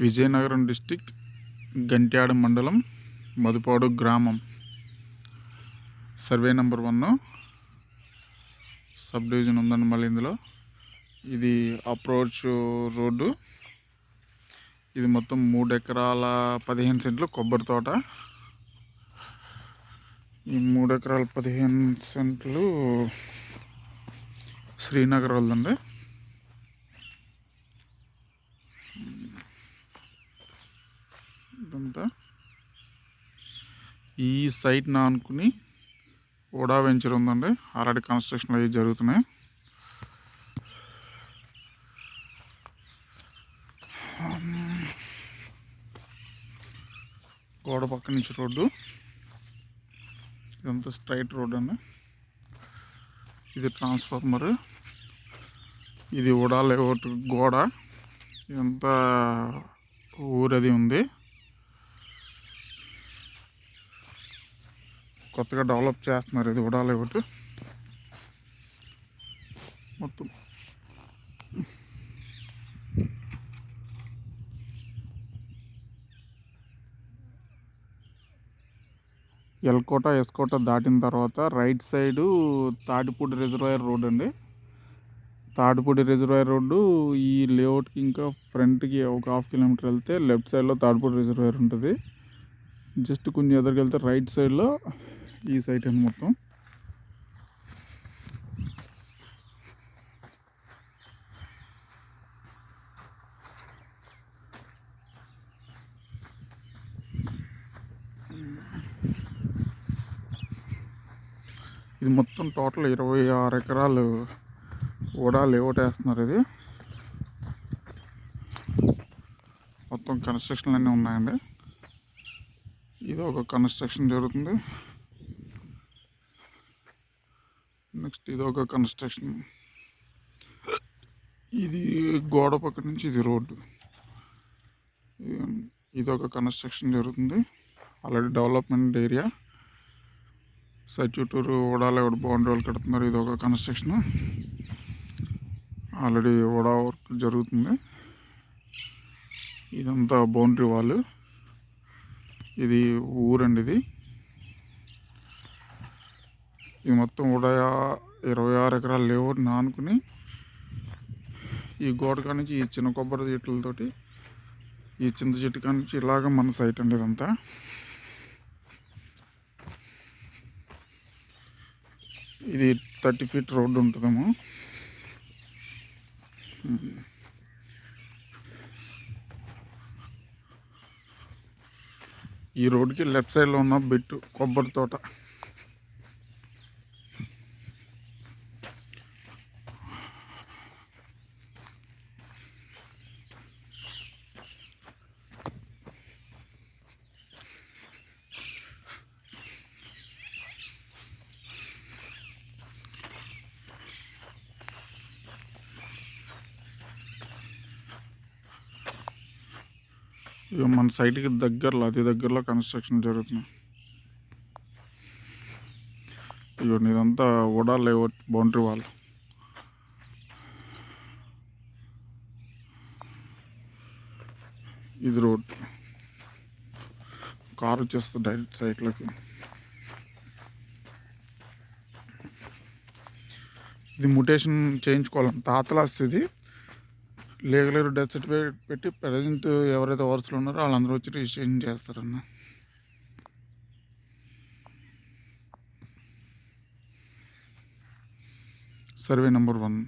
Vizianagaram district Gantyada మండలం మదుపాడు గ్రామం. Survey number one sub division ఉందండి మళ్ళీ ఇందులో. ఇది అప్రోచ్ రోడ్డు. ఇది మొత్తం మూడు ఎకరాల పదిహేను సెంట్లు కొబ్బరి తోట. ఈ మూడు ఎకరాల పదిహేను సెంట్లు శ్రీనగర్ వాళ్ళండి ఇదంతా ఈ సైట్ నా అనుకుని ఓడా వెంచర్ ఉందండి. ఆల్రెడీ కన్స్ట్రక్షన్ అవి జరుగుతున్నాయి. గోడ పక్క నుంచి రోడ్డు. ఇదంతా స్ట్రైట్ రోడ్ అండి. ఇది ట్రాన్స్ఫార్మర్. ఇది ఉడా లేఅవుట్ గోడ. ఇదంతా ఊరది ఉంది. కొత్తగా డెవలప్ చేస్తున్నారు. ఇది కూడా ఒకటి. మొత్తం. ఎల్కోట ఎస్కోట దాటిన తర్వాత right side Tatipudi reservoir road అండి. తాటిపూడి రిజర్వాయర్ రోడ్డు ఈ లేఅవుట్కి ఇంకా ఫ్రంట్కి ఒక హాఫ్ కిలోమీటర్ వెళ్తే లెఫ్ట్ సైడ్లో తాటిపూడి రిజర్వాయర్ ఉంటుంది. జస్ట్ కొంచెం ఎదురుకెళ్తే రైట్ సైడ్లో ఈ సైట్ అండి మొత్తం. ఇది మొత్తం టోటల్ ఇరవై ఆరు ఎకరాలు ఓడా లేఅవుట్ వేస్తున్నారు ఇది. మొత్తం కన్స్ట్రక్షన్లు అన్నీ ఉన్నాయండి. ఇది ఒక కన్స్ట్రక్షన్ జరుగుతుంది. నెక్స్ట్ ఇది ఒక కన్స్ట్రక్షన్. ఇది గోడ పక్క నుంచి ఇది రోడ్డు. ఇది ఒక కన్స్ట్రక్షన్ జరుగుతుంది. Already development area. సైడ్ చుట్టూరు ఎవరు బౌండరీలు కడుతున్నారు ఇది ఒక కన్స్ట్రక్షన్. ఆల్రెడీ ఓడా వర్క్ జరుగుతుంది. ఇదంతా బౌండరీ వాళ్ళు ఇది ఊరండి ఇది. ఈ మొత్తం కూడా ఇరవై ఆరు ఎకరాలు లేవు నానుకుని ఈ గోడ కానించి నుంచి ఈ చిన్న కొబ్బరి చెట్లతోటి ఈ చింత చెట్టు కానించి నుంచి ఇలాగ మన సైట్ అండి ఇదంతా. ఇది థర్టీ ఫీట్ రోడ్డు ఉంటుందేమో. ఈ రోడ్డుకి లెఫ్ట్ సైడ్లో ఉన్న బిట్టు కొబ్బరి తోట. ఇక మన సైట్కి దగ్గరలో అతి దగ్గరలో కన్స్ట్రక్షన్ జరుగుతుంది ఇక ఇదంతా ఓడా లేఅవుట్ బౌండరీ వాల్. ఇది రోడ్. కారు వచ్చేస్తుంది డైరెక్ట్ సైట్లోకి. ఇది ముటేషన్ చేయించుకోవాలి. తాతలాస్తుంది. లీగల్ డెత్ సర్టిఫికేట్ పెట్టి ప్రజెంట్ ఎవరైతే వారసులు ఉన్నారో వాళ్ళందరూ వచ్చి రిజిస్ట్రేషన్ చేస్తారన్న. Survey number one.